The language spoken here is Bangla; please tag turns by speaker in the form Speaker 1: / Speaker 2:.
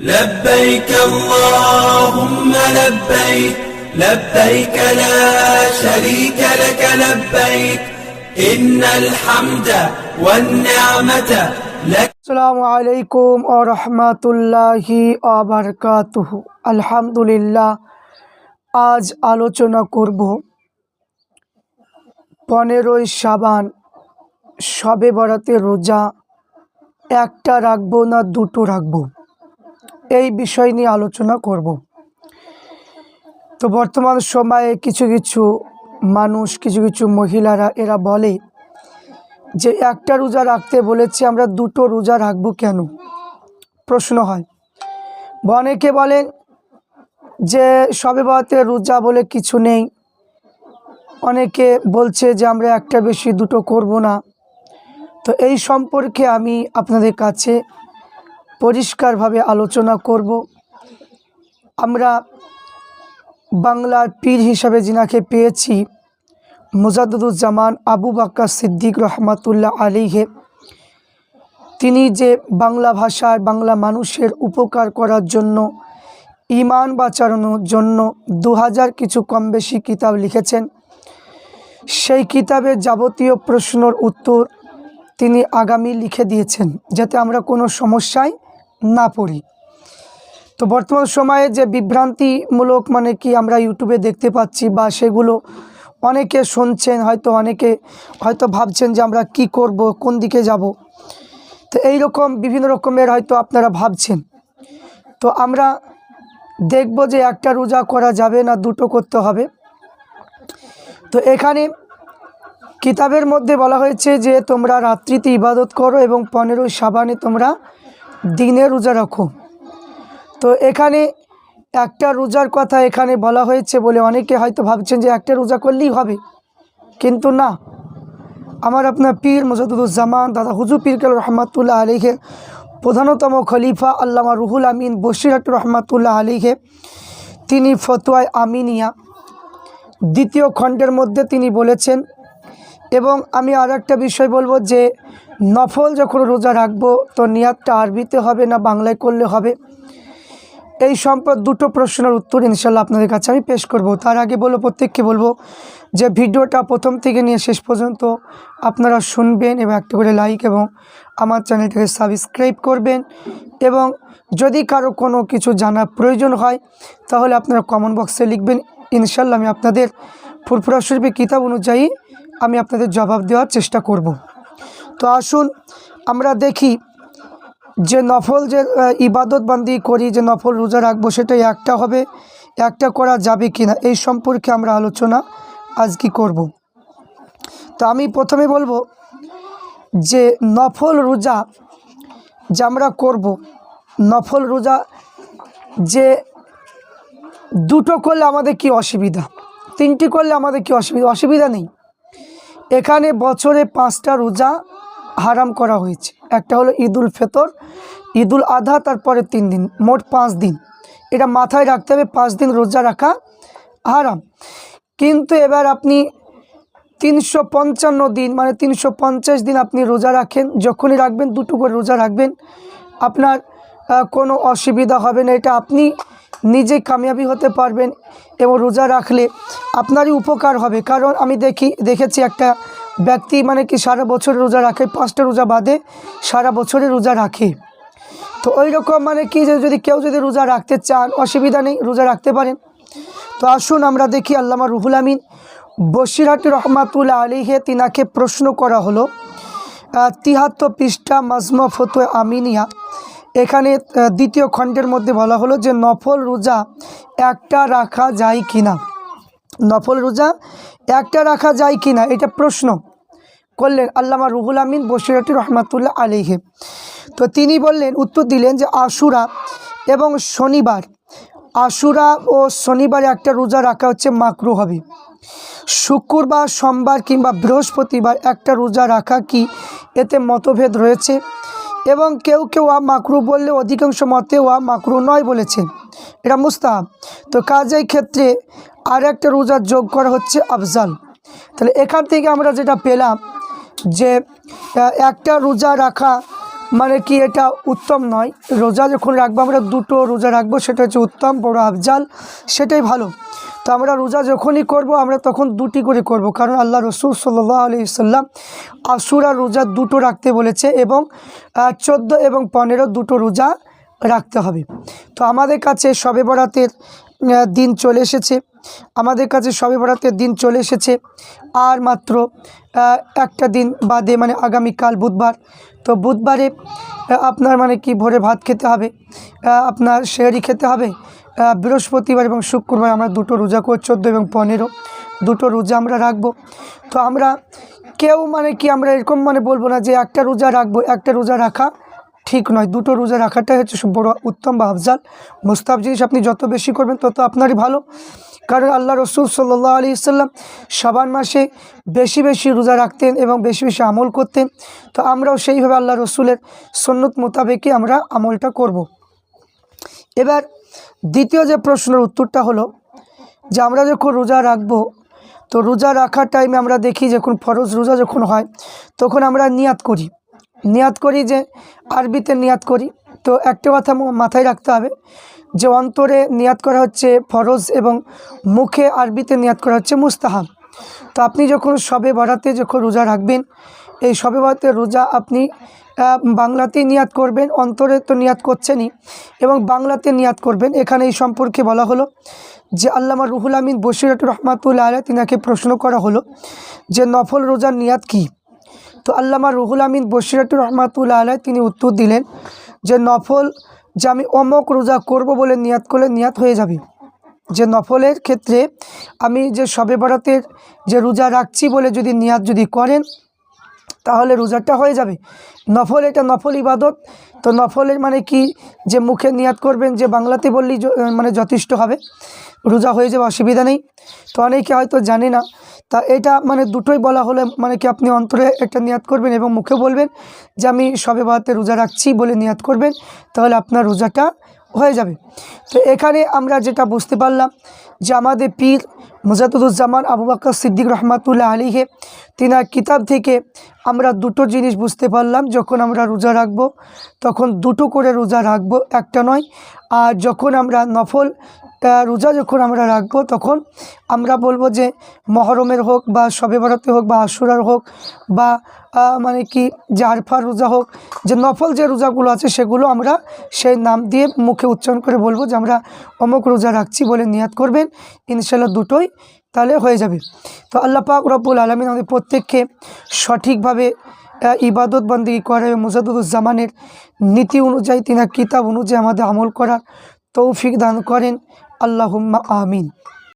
Speaker 1: لبيك اللهم لبيك لبيك لا شريك لك لبيك إن الحمد والنعمة لك
Speaker 2: আসসালামু আলাইকুম ও রহমতুল্লাহি আবরকাতুহ আলহামদুলিল্লাহ আজ আলোচনা করব পনেরোই সাবান সবে বরাতে রোজা একটা রাখবো না দুটো রাখবো এই বিষয় নিয়ে আলোচনা করব। তো বর্তমান সময়ে কিছু কিছু মানুষ, কিছু কিছু মহিলারা, এরা বলে যে একটা রোজা রাখতে বলেছি আমরা, দুটো রোজা রাখব কেন? প্রশ্ন হয়। অনেকে বলেন যে সবে বরাতে রোজা বলে কিছু নেই। অনেকে বলছে যে আমরা একটা বেশি দুটো করব না। তো এই সম্পর্কে আমি আপনাদের কাছে পরিষ্কারভাবে আলোচনা করব। আমরা বাংলার পীর হিসাবে যিনাকে পেয়েছি মুজাদুজ্জামান আবু বাক্কা সিদ্দিক রহমাতুল্লাহ আলীহে তিনি যে বাংলা ভাষায় বাংলা মানুষের উপকার করার জন্য ইমান বাঁচানোর জন্য দু হাজার কিছু কম বেশি কিতাব লিখেছেন, সেই কিতাবের যাবতীয় প্রশ্নর উত্তর তিনি আগামী লিখে দিয়েছেন, যাতে আমরা কোনো সমস্যায় না পড়ি। তো বর্তমান সময়ে যে বিভ্রান্তিমূলক মানে কি আমরা ইউটিউবে দেখতে পাচ্ছি বা সেগুলো অনেকে শুনছেন, হয়তো অনেকে হয়তো ভাবছেন যে আমরা কি করব, কোন দিকে যাব। তো এই রকম বিভিন্ন রকমের হয়তো আপনারা ভাবছেন। তো আমরা দেখব যে একটা রোজা করা যাবে না, দুটো করতে হবে। তো এখানে কিতাবের মধ্যে বলা হয়েছে যে তোমরা রাত্রিতে ইবাদত করো এবং পনেরোই সাবানে তোমরা দিনে রোজা রাখো। তো এখানে একটা রোজার কথা এখানে বলা হয়েছে বলে অনেকে হয়তো ভাবছেন যে একটা রোজা করলেই হবে। কিন্তু না। আমার আপনার পীর মজাদুজ্জামান, দাদা হুজু পীর কাল রহমাতুল্লাহ আলীকে প্রধানতম খলিফা আল্লামা রুহুল আমিন বসিরাট রহমাতুল্লাহ আলীকে তিনি ফতোয়ায় আমিনিয়া। দ্বিতীয় খণ্ডের মধ্যে তিনি বলেছেন, এবং আমি আর একটা বিষয় বলব যে নফল যখন রোজা রাখব, তো নিয়াতটা আরবিতে হবে না বাংলায় করলে হবে? এই সম্পদ দুটো প্রশ্নের উত্তর ইনশাল্লাহ আপনাদের কাছে আমি পেশ করব। তার আগে বলব, প্রত্যেককে বলব যে ভিডিওটা প্রথম থেকে নিয়ে শেষ পর্যন্ত আপনারা শুনবেন এবং একটা করে লাইক এবং আমার চ্যানেলটাকে সাবস্ক্রাইব করবেন এবং যদি কারও কোনো কিছু জানার প্রয়োজন হয়, তাহলে আপনারা কমেন্ট বক্সে লিখবেন। ইনশাল্লাহ আমি আপনাদের ফুরফুরা শরীফের কিতাব অনুযায়ী আমি আপনাদের জবাব দেওয়ার চেষ্টা করব। তো আসুন আমরা দেখি যে নফল যে ইবাদত বান্দি করি, যে নফল রোজা রাখব, সেটাই একটা হবে। একটা করা যাবে কি না এই সম্পর্কে আমরা আলোচনা আজ কি করব। তো আমি প্রথমে বলব যে নফল রোজা যে আমরা করব, নফল রোজা যে দুটো করলে আমাদের কি অসুবিধা? তিনটি করলে আমাদের কি অসুবিধা? অসুবিধা নেই। এখানে বছরে পাঁচটা রোজা হারাম করা হয়েছে। একটা হলো ঈদুল ফেতর, ঈদুল আধা, তারপরে তিন দিন, মোট পাঁচ দিন। এটা মাথায় রাখতে হবে, পাঁচ দিন রোজা রাখা হারাম। কিন্তু এবার আপনি তিনশো পঞ্চান্ন দিন মানে তিনশো পঞ্চাশ দিন আপনি রোজা রাখেন, যখনই রাখবেন দুটো করে রোজা রাখবেন, আপনার কোনো অসুবিধা হবে না। এটা আপনি নিজেই কামিয়াবি হতে পারবেন এবং রোজা রাখলে আপনারই উপকার হবে। কারণ আমি দেখি, দেখেছি একটা ব্যক্তি মানে কি সারা বছরে রোজা রাখে? পাঁচটা রোজা বাদে সারা বছরে রোজা রাখে। তো ওই রকম মানে কি যে যদি কেউ যদি রোজা রাখতে চান, অসুবিধা নেই, রোজা রাখতে পারেন। তো আসুন আমরা দেখি আল্লামা রুহুল আমিন বসিরহাট রহমাতুল্লাহ আলীহে তিনাকে প্রশ্ন করা হলো তিহাত্তর পৃষ্ঠা মাজমা ফতো আমিনিয়া। এখানে দ্বিতীয় খণ্ডের মধ্যে বলা হলো যে নফল রোজা একটা রাখা যায় কি না নফল রোজা, একটা রাখা যায় কি না? এটা প্রশ্ন করলেন আল্লামা রুহুল আমিন বসিরাটি রহমাতুল্লাহ আলিহে তো তিনি বললেন, উত্তর দিলেন যে আশুরা এবং শনিবার, আশুরা ও শনিবারে একটা রোজা রাখা হচ্ছে মাকরু হবে। শুক্রবার সোমবার কিংবা বৃহস্পতিবার একটা রোজা রাখা কি? এতে মতভেদ রয়েছে এবং কেউ কেউ আ মাকরু বললে অধিকাংশ মতে ওয়া মাকরু নয় বলেছে এটা মুস্তাহাব। তো কাজের ক্ষেত্রে আর একটা রোজা যোগ করা হচ্ছে আফজাল। তাহলে এখান থেকে আমরা যেটা পেলাম যে একটা রোজা রাখা মানে কি এটা উত্তম নয়। রোজা যখন রাখব, আমরা দুটো রোজা রাখব, সেটা হচ্ছে উত্তম, বড় আফজাল, সেটাই ভালো। তো আমরা রোজা যখনই করব, আমরা তখন দুটি করে করব। কারণ আল্লাহ রসুল সাল্লাহ আলি সাল্লাম আশুরা রোজা দুটো রাখতে বলেছে এবং চোদ্দ এবং পনেরো দুটো রোজা রাখতে হবে। তো আমাদের কাছে শবে বরাতের দিন চলে এসেছে। আমাদের কাছে শবে বরাতের দিন চলে এসেছে। আর মাত্র একটা দিন বাদে মানে আগামীকাল বুধবার। তো বুধবারে আপনার মানে কি ভোরে ভাত খেতে হবে? আপনার শেয়ারি খেতে হবে? বৃহস্পতিবার এবং শুক্রবার আমরা দুটো রোজা করে, চোদ্দ এবং পনেরো। দুটো রোজা আমরা রাখব। তো আমরা কেউ মানে কি আমরা এরকম মানে বলব না যে একটা রোজা রাখব, একটা রোজা রাখা ঠিক নয়। দুটো রোজা রাখাটাই হচ্ছে বড় উত্তম বা আফজাল। মোস্তাব জিনিস আপনি যত বেশি করবেন, তত আপনারই ভালো। কারণ আল্লাহ রসুল সাল্লাহ আলী ইসাল্লাম সাবান মাসে বেশি বেশি রোজা রাখতেন এবং বেশি বেশি আমল করতেন। তো আমরাও সেইভাবে আল্লাহ রসুলের সন্ন্যত মোতাবেকই আমরা আমলটা করব। এবার দ্বিতীয় যে প্রশ্নের উত্তরটা হলো যে আমরা যখন রোজা রাখব, তো রোজা রাখার টাইমে আমরা দেখি যখন ফরজ রোজা যখন হয়, তখন আমরা নিয়াত করি। নিয়াত করি যে আরবিতে নিয়াত করি। তো একটা কথা মাথায় রাখতে হবে যে অন্তরে নিয়াত করা হচ্ছে ফরজ এবং মুখে আরবিতে নিয়াত করা হচ্ছে মুস্তাহাব। তো আপনি যখন সবে বাড়াতে যখন রোজা রাখবেন, এই সবে বাড়াতে রোজা আপনি বাংলাতেই নিয়াত করবেন, অন্তরে তো নিয়াত করছেনই এবং বাংলাতে নিয়াত করবেন। এখানে এই সম্পর্কে বলা হলো যে আল্লামা রুহুল আমিন বসিরাতুর রহমাতুল্লাহ আলাহ তিনাকে প্রশ্ন করা হলো যে নফল রোজার নিয়াত কী? তো আল্লামা রুহুল আমিন বসিরাতুর রহমাতুল্লাহ আলাহ তিনি উত্তর দিলেন যে নফল যে আমি অমক রোজা করব বলে নিয়াত করলে নিয়াত হয়ে যাবে। যে নফলের ক্ষেত্রে আমি যে শবে বরাতের যে রোজা রাখছি বলে যদি নিয়াত যদি করেন, তাহলে রোজাটা হয়ে যাবে। নফল এটা নফল ইবাদত। তো নফলের মানে কি? যে মুখে নিয়াত করবেন, যে বাংলাতে বললেই মানে যথেষ্ট হবে। রোজা হয়ে যাবে, অসুবিধা নেই। তো অনেকে হয়তো জানে না তা এটা মানে দুটোই বলা হলে মানে কি আপনি অন্তরে একটা নিয়াত করবেন এবং মুখে বলবেন যে আমি সবে বাতে রোজা রাখছি বলে নিয়াত করবেন, তাহলে আপনার রোজাটা হয়ে যাবে। তো এখানে আমরা যেটা বুঝতে পারলাম যে আমাদের পীর মুজাদুজ্জামান আবু বাক্কর সিদ্দিক রহমাতুল্লাহ আলীহে তিনার কিতাব থেকে আমরা দুটো জিনিস বুঝতে পারলাম, যখন আমরা রোজা রাখব তখন দুটো করে রোজা রাখব, একটা নয়। আর যখন আমরা নফল রোজা যখন আমরা রাখব, তখন আমরা বলব যে মহরমের হোক বা শবে বরাতে হোক বা আশুরার হোক বা মানে কি যে আরফার রোজা হোক, যে নফল যে রোজাগুলো আছে সেগুলো আমরা সেই নাম দিয়ে মুখে উচ্চারণ করে বলব যে আমরা অমুক রোজা রাখছি বলে নিয়াত করবেন ইনশাল্লাহ দুটোই তাহলে হয়ে যাবে। তো আল্লাহ পাক রব্বুল আলমিন আমাদের প্রত্যেককে সঠিকভাবে ইবাদত বন্দী করে মুজাদুজ্জামানের নীতি অনুযায়ী তিনার কিতাব অনুযায়ী আমাদের আমল করার তৌফিক দান করেন। আল্লাহুম্মা আমিন